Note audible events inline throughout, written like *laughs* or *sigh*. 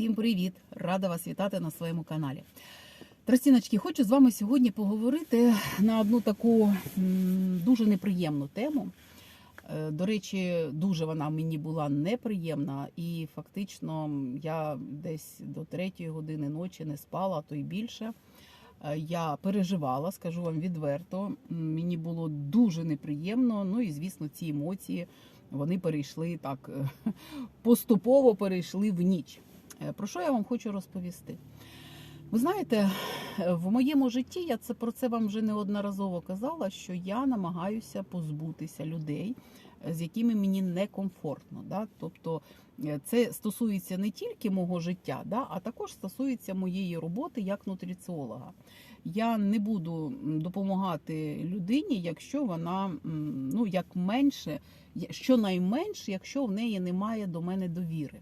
Всім привіт! Рада вас вітати на своєму каналі. Тростіночки, хочу з вами сьогодні поговорити на одну таку дуже неприємну тему. Е, До речі, дуже вона мені була неприємна, і фактично я десь до третьої години ночі не спала, а то й більше. Е, Я переживала, скажу вам відверто. Мені було дуже неприємно. Ну і звісно, ці емоції вони перейшли так е, *laughs* поступово перейшли в ніч. Е, Про що я вам хочу розповісти? Ви знаєте, в моєму житті я це про це вам вже неодноразово казала, що я намагаюся позбутися людей, з якими мені некомфортно. Да? Тобто е, це стосується не тільки мого життя, да? а також стосується моєї роботи як нутриціолога. Я не буду допомагати людині, якщо вона ну як менше, щонайменше, якщо в неї немає до мене довіри.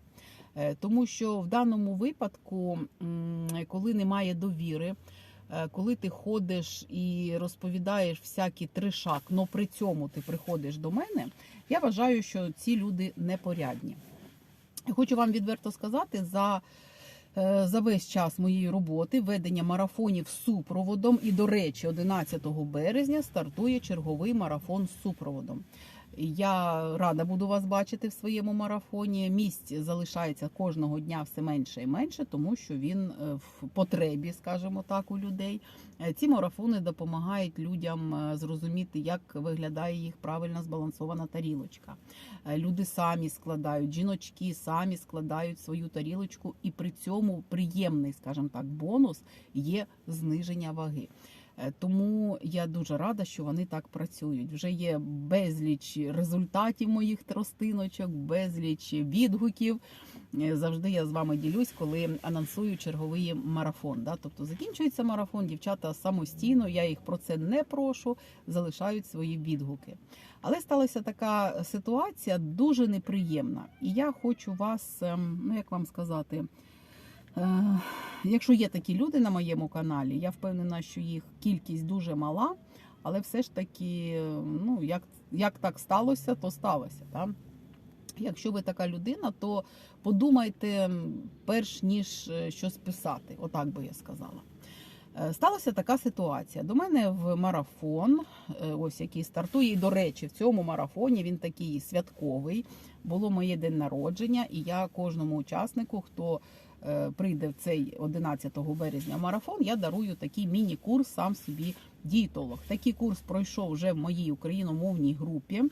Е, Тому що в даному випадку, коли немає довіри, е, коли ти ходиш і розповідаєш всякі тришак, але при цьому ти приходиш до мене, я вважаю, що ці люди непорядні. Хочу вам відверто сказати, за, е, за весь час моєї роботи ведення марафонів з супроводом, і, до речі, 11 березня стартує черговий марафон з супроводом. Я рада буду вас бачити в своєму марафоні. Місць залишається кожного дня все менше і менше, тому що він е, в потребі, скажімо так, у людей. Е, Ці марафони допомагають людям е, зрозуміти, як виглядає їх правильно збалансована тарілочка. Люди самі складають, жіночки самі складають свою тарілочку, і при цьому приємний, скажімо так, бонус є зниження ваги. Е, Тому я дуже рада, що вони так працюють. Вже є безліч результатів моїх тростиночок, безліч відгуків. Е, Завжди я з вами ділюсь, коли анонсую черговий марафон. Да? Тобто закінчується марафон, дівчата самостійно, я їх про це не прошу, залишають свої відгуки. Але сталася така ситуація дуже неприємна. І я хочу вас, ем, ну як вам сказати, Е, Якщо є такі люди на моєму каналі, я впевнена, що їх кількість дуже мала, але все ж таки, ну як, як так сталося, то сталося. Так? Якщо ви така людина, то подумайте перш ніж е, щось писати, отак би я сказала. Е, Сталася така ситуація. До мене в марафон, е, ось який стартує. І, до речі, в цьому марафоні він такий святковий. Було моє день народження, і я кожному учаснику, хто е, прийде в цей 11 березня марафон, я дарую такий міні-курс сам собі дієтолог. Такий курс пройшов вже в моїй україномовній групі.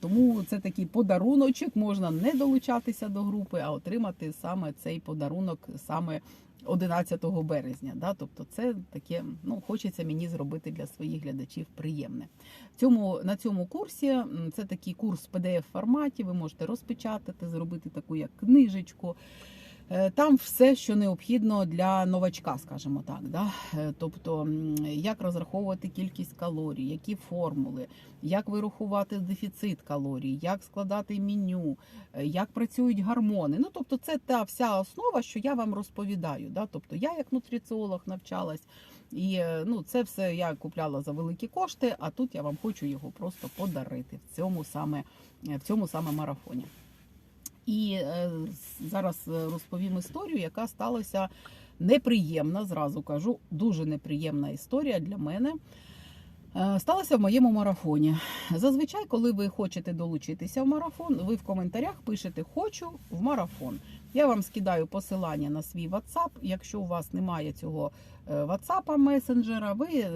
Тому це такий подаруночок. Можна не долучатися до групи, а отримати саме цей подарунок саме 11 березня. Да? Тобто, це таке, ну хочеться мені зробити для своїх глядачів приємне. Цьому на цьому курсі це такий курс в pdf форматі. Ви можете розпечатати, зробити таку як книжечку. Е, Там все, що необхідно для новачка, скажімо так. Да? Е, Тобто, як розраховувати кількість калорій, які формули, як вирахувати дефіцит калорій, як складати меню, е, як працюють гормони. Ну, тобто, це та вся основа, що я вам розповідаю. Да? Тобто, я як нутриціолог навчалась, і ну, це все я купляла за великі кошти, а тут я вам хочу його просто подарити в цьому саме, в цьому саме марафоні. І е, зараз е, розповім історію, яка сталася неприємна, зразу кажу, дуже неприємна історія для мене. Е, Сталося в моєму марафоні. Зазвичай, коли ви хочете долучитися в марафон, ви в коментарях пишете Хочу в марафон. Я вам скидаю посилання на свій WhatsApp. Якщо у вас немає цього е, WhatsApp месенджера, ви е,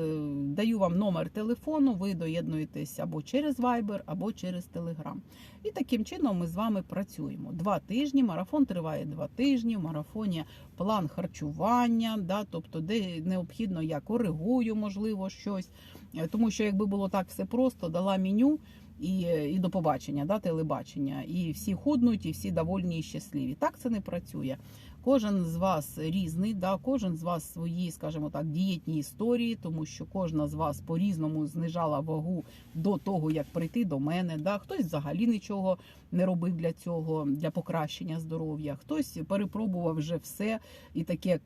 даю вам номер телефону, ви доєднуєтесь або через Viber, або через Telegram. І таким чином ми з вами працюємо. Два тижні. Марафон триває два тижні. В марафоні план харчування, да, тобто, де необхідно, я коригую, можливо, щось. Е, Тому що якби було так все просто, дала меню і, і до побачення, да, телебачення, і всі худнуть, і всі довольні і щасливі. Так це не працює. Кожен з вас різний, да, кожен з вас свої, скажімо так, дієтні історії, тому що кожна з вас по-різному знижала вагу до того, як прийти до мене. Да. Хтось взагалі нічого не робив для цього, для покращення здоров'я, хтось перепробував вже все і таке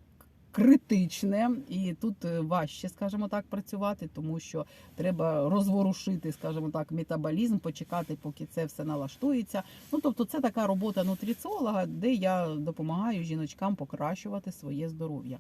критичне, і тут е, важче, скажімо так, працювати, тому що треба розворушити, скажімо так, метаболізм, почекати, поки це все налаштується. Ну тобто, це така робота нутриціолога, де я допомагаю жіночкам покращувати своє здоров'я.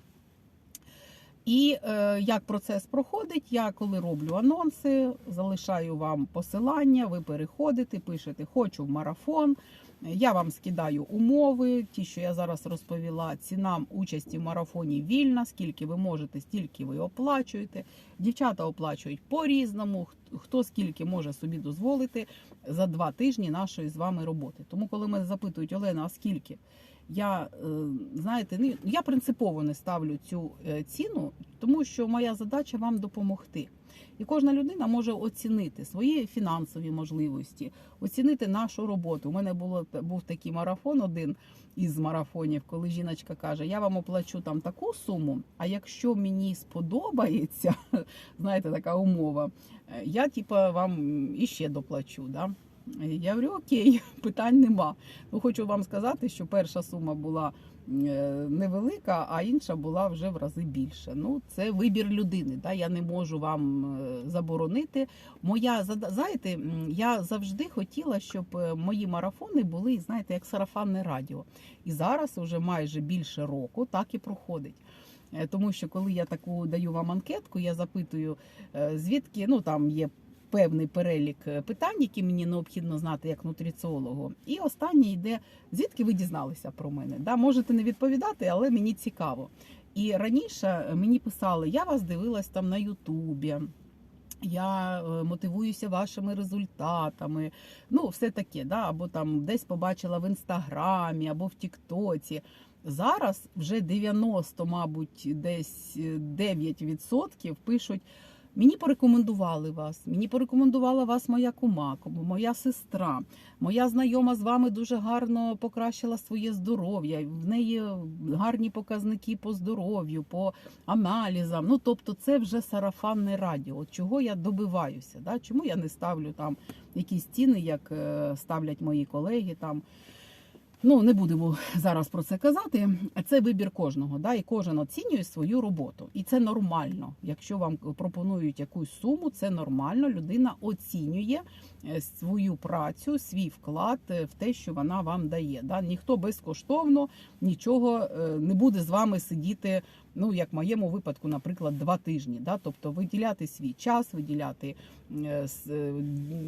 І е, як процес проходить, я коли роблю анонси, залишаю вам посилання, ви переходите, пишете Хочу в марафон. Я вам скидаю умови, ті, що я зараз розповіла. Ціна участі в марафоні вільна. Скільки ви можете, стільки ви оплачуєте. Дівчата оплачують по-різному. хт- Хто скільки може собі дозволити за два тижні нашої з вами роботи. Тому, коли мене запитують, Олена, а скільки? Я е, знаєте, я принципово не ставлю цю е, ціну, тому що моя задача вам допомогти. І кожна людина може оцінити свої фінансові можливості, оцінити нашу роботу. У мене було був такий марафон, один із марафонів, коли жіночка каже: Я вам оплачу там таку суму. А якщо мені сподобається, *laughs* знаєте, така умова, я типу, вам іще доплачу. Да? Я говорю, окей, *laughs* питань нема. Ну, хочу вам сказати, що перша сума була е, невелика, а інша була вже в рази більше. Ну, це вибір людини. Да? Я не можу вам е, заборонити. Моя знаєте, я завжди хотіла, щоб е, мої марафони були, знаєте, як сарафанне радіо. І зараз вже майже більше року так і проходить. Тому що коли я таку даю вам анкетку, я запитую, звідки ну там є певний перелік е, питань, які мені необхідно знати як нутриціологу. І останнє йде, звідки ви дізналися про мене. Да, можете не відповідати, але мені цікаво. І раніше мені писали, я вас дивилась там на Ютубі. Я е, мотивуюся вашими результатами, ну все таке, да, або там десь побачила в інстаграмі, або в Тіктоці. Зараз вже 90, мабуть, десь е, 9% пишуть. Мені порекомендували вас. Мені порекомендувала вас моя кума, моя сестра. Моя знайома з вами дуже гарно покращила своє здоров'я. В неї гарні показники по здоров'ю, по аналізам. Ну тобто, це вже сарафанне радіо. Чого я добиваюся? Да? Чому я не ставлю там якісь ціни, як е, ставлять мої колеги там. Ну, не будемо зараз про це казати. Це вибір кожного, да, і кожен оцінює свою роботу. І це нормально. Якщо вам пропонують якусь суму, це нормально. Людина оцінює е, свою працю, свій вклад е, в те, що вона вам дає. Да. Ніхто безкоштовно нічого е, не буде з вами сидіти. Ну, як в моєму випадку, наприклад, два тижні. Да? Тобто виділяти свій час, виділяти е, е,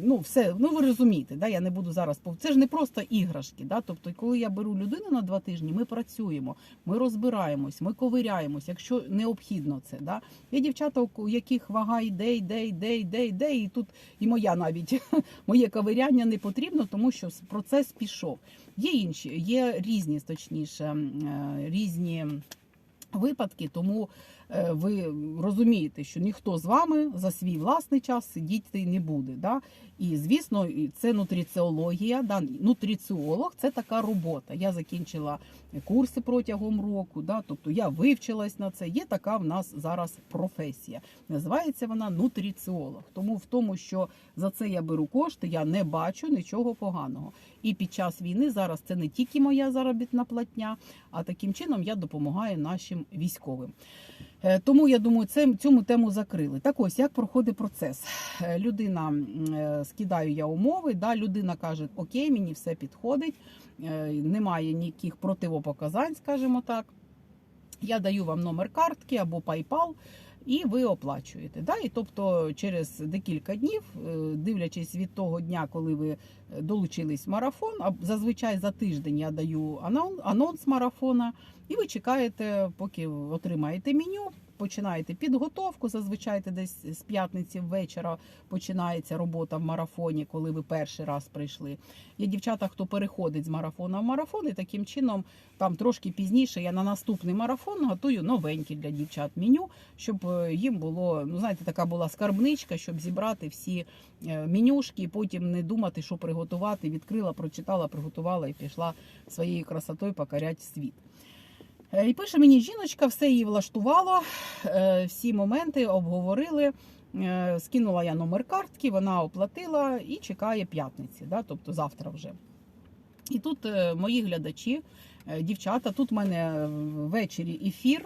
ну, все. Ну ви розумієте, да? я не буду зараз Це ж не просто іграшки. Да? Тобто, коли я беру людину на два тижні, ми працюємо, ми розбираємось, ми ковиряємось, якщо необхідно це. Да? Є дівчата, у яких вага йде, йде, йде, йде, йде, і тут і моя навіть *laughs* моє ковиряння не потрібно, тому що процес пішов. Є інші, є різні, точніше, е, різні випадки, тому е, ви розумієте, що ніхто з вами за свій власний час сидіти не буде. Да? І звісно, це нутриціологія. Да? Нутриціолог це така робота. Я закінчила курси протягом року, да? тобто я вивчилась на це. Є така в нас зараз професія. Називається вона нутриціолог. Тому в тому, що за це я беру кошти, я не бачу нічого поганого. І під час війни зараз це не тільки моя заробітна платня, а таким чином я допомагаю нашим військовим. Е, Тому я думаю, це цьому тему закрили. Так ось як проходить процес. Е, Людина е, скидаю я умови. Да, людина каже: Окей, мені все підходить, немає ніяких противопоказань, скажімо так. Я даю вам номер картки або PayPal, і ви оплачуєте. Да? І тобто через декілька днів, дивлячись від того дня, коли ви долучились в марафон, зазвичай за тиждень я даю анонс марафона, і ви чекаєте, поки отримаєте меню. Починаєте підготовку, зазвичай десь з п'ятниці ввечора починається робота в марафоні, коли ви перший раз прийшли. Є дівчата, хто переходить з марафона в марафон, і таким чином там трошки пізніше я на наступний марафон готую новенькі для дівчат меню, щоб е, їм було, ну знаєте, така була скарбничка, щоб зібрати всі е, менюшки, і потім не думати, що приготувати. Відкрила, прочитала, приготувала і пішла своєю красотою покорять світ. Е, І пише мені жіночка, все її влаштувало, е, всі моменти обговорили. Е, Скинула я номер картки, вона оплатила і чекає п'ятниці, да, тобто завтра вже. І тут мої глядачі, дівчата, тут в мене ввечері ефір.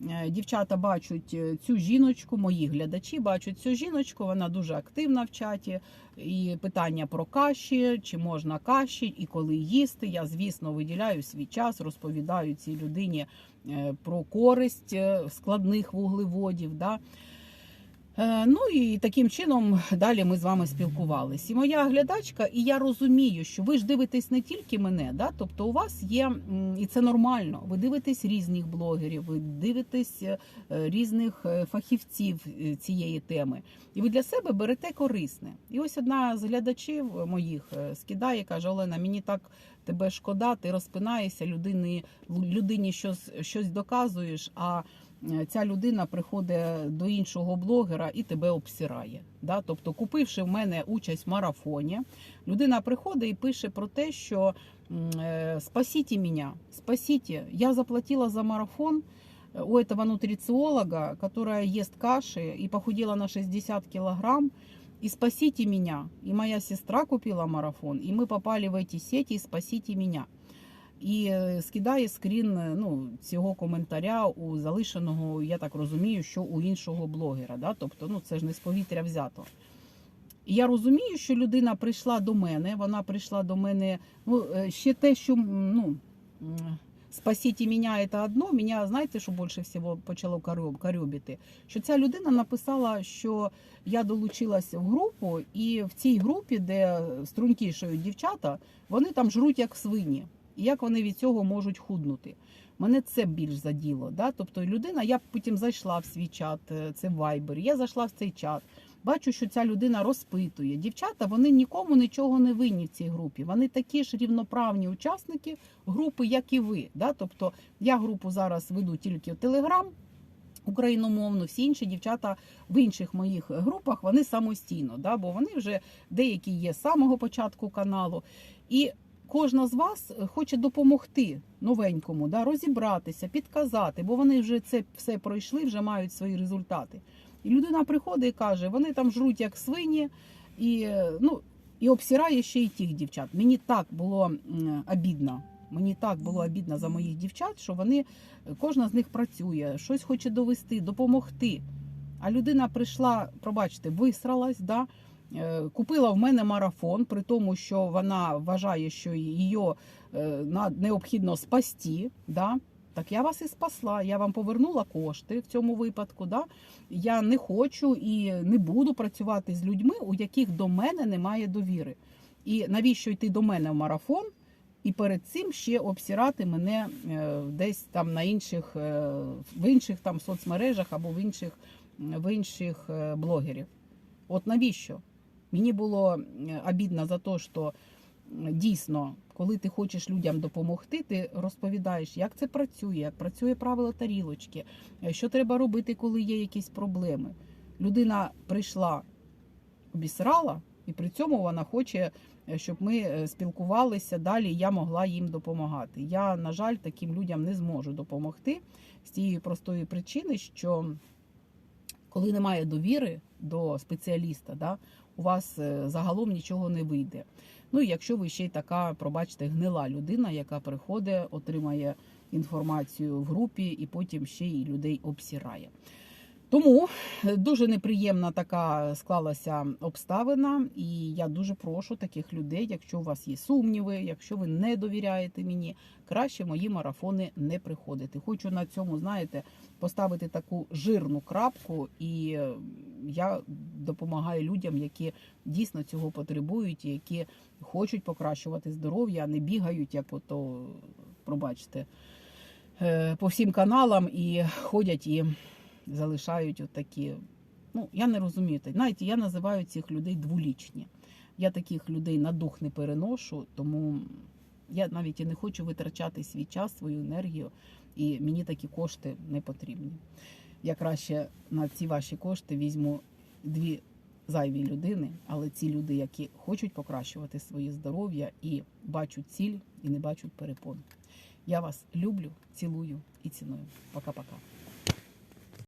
Е, дівчата бачать е, цю жіночку, мої глядачі бачать цю жіночку, вона дуже активна в чаті. І питання про каші, чи можна каші, і коли їсти. Я, звісно, виділяю свій час, розповідаю цій людині е, про користь складних вуглеводів. Да? Е, Ну і таким чином далі ми з вами спілкувалися. І моя глядачка, і я розумію, що ви ж дивитесь не тільки мене, да? тобто у вас є, і це нормально. Ви дивитесь різних блогерів, ви дивитесь е, різних е, фахівців цієї теми, і ви для себе берете корисне. І ось одна з глядачів моїх скидає, каже: Олена, мені так тебе шкода, ти розпинаєшся, людині, людині щось, щось доказуєш. а ця людина приходить до іншого блогера і тебе обсирає. Да? Тобто, купивши в мене участь в марафоні, людина приходить і пише про те, що м, е, спасіть мене, спасіть, я заплатила за марафон е, у этого нутрициолога, которая ест каши и похудела на 60 килограмм, и спасите меня. И моя сестра купила марафон, и мы попали в эти сети, и спасите меня. І е, скидає скрін е, ну, цього коментаря у залишеного, я так розумію, що у іншого блогера. Да? Тобто, ну це ж не з повітря взято. І я розумію, що людина прийшла до мене, вона прийшла до мене. Ну, е, ще те, що ну, спасіть мене, це одно. Мене, знаєте, що більше всього почало корьобити? Що ця людина написала, що я долучилась в групу, і в цій групі, де стрункішають дівчата, вони там жруть як свині. І як вони від цього можуть худнути. Мене це більш заділо. Да? Тобто людина, я потім зайшла в свій чат, е, це Viber, я зайшла в цей чат. Бачу, що ця людина розпитує. Дівчата вони нікому нічого не винні в цій групі. Вони такі ж рівноправні учасники групи, як і ви. Да? Тобто я групу зараз веду тільки в Телеграм україномовно, всі інші дівчата в інших моїх групах вони самостійно, да? бо вони вже деякі є з самого початку каналу. І кожна з вас хоче допомогти новенькому, да, розібратися, підказати, бо вони вже це все пройшли, вже мають свої результати. І людина приходить і каже, вони там жруть як свині, і, е, ну, і обсирає ще й тих дівчат. Мені так було обідно. Мені так було обідно за моїх дівчат, що вони кожна з них працює, щось хоче довести, допомогти. А людина прийшла, пробачте, висралась, да, Е, Купила в мене марафон, при тому, що вона вважає, що її е, необхідно спасти. Да? Так я вас і спасла. Я вам повернула кошти в цьому випадку. Да? Я не хочу і не буду працювати з людьми, у яких до мене немає довіри. І навіщо йти до мене в марафон? І перед цим ще обсирати мене е, десь там на інших е, в інших там соцмережах або в інших в інших е, блогерів. От навіщо? Мені було обідно за те, що дійсно, коли ти хочеш людям допомогти, ти розповідаєш, як це працює, як працює правило тарілочки, е, що треба робити, коли є якісь проблеми. Людина прийшла, обісрала, і при цьому вона хоче, е, щоб ми е, спілкувалися далі. Я могла їм допомагати. Я, на жаль, таким людям не зможу допомогти з тієї простої причини, що коли немає довіри до спеціаліста, да, у вас е, загалом нічого не вийде. Ну і якщо ви ще й така, пробачте, гнила людина, яка приходить, отримає інформацію в групі і потім ще й людей обсирає. Тому е, дуже неприємна така склалася обставина, і я дуже прошу таких людей, якщо у вас є сумніви, якщо ви не довіряєте мені, краще мої марафони не приходити. Хочу на цьому, знаєте, поставити таку жирну крапку, і е, я допомагаю людям, які дійсно цього потребують, які хочуть покращувати здоров'я, а не бігають, як ото, пробачте, е, по всім каналам і ходять і залишають отакі. Ну, я не розумію. Знаєте, я називаю цих людей дволічні. Я таких людей на дух не переношу, тому я навіть і не хочу витрачати свій час, свою енергію, і мені такі кошти не потрібні. Я краще на ці ваші кошти візьму дві зайві людини, але ці люди, які хочуть покращувати своє здоров'я і бачать ціль і не бачать перепон. Я вас люблю, цілую і ціную. Пока-пока.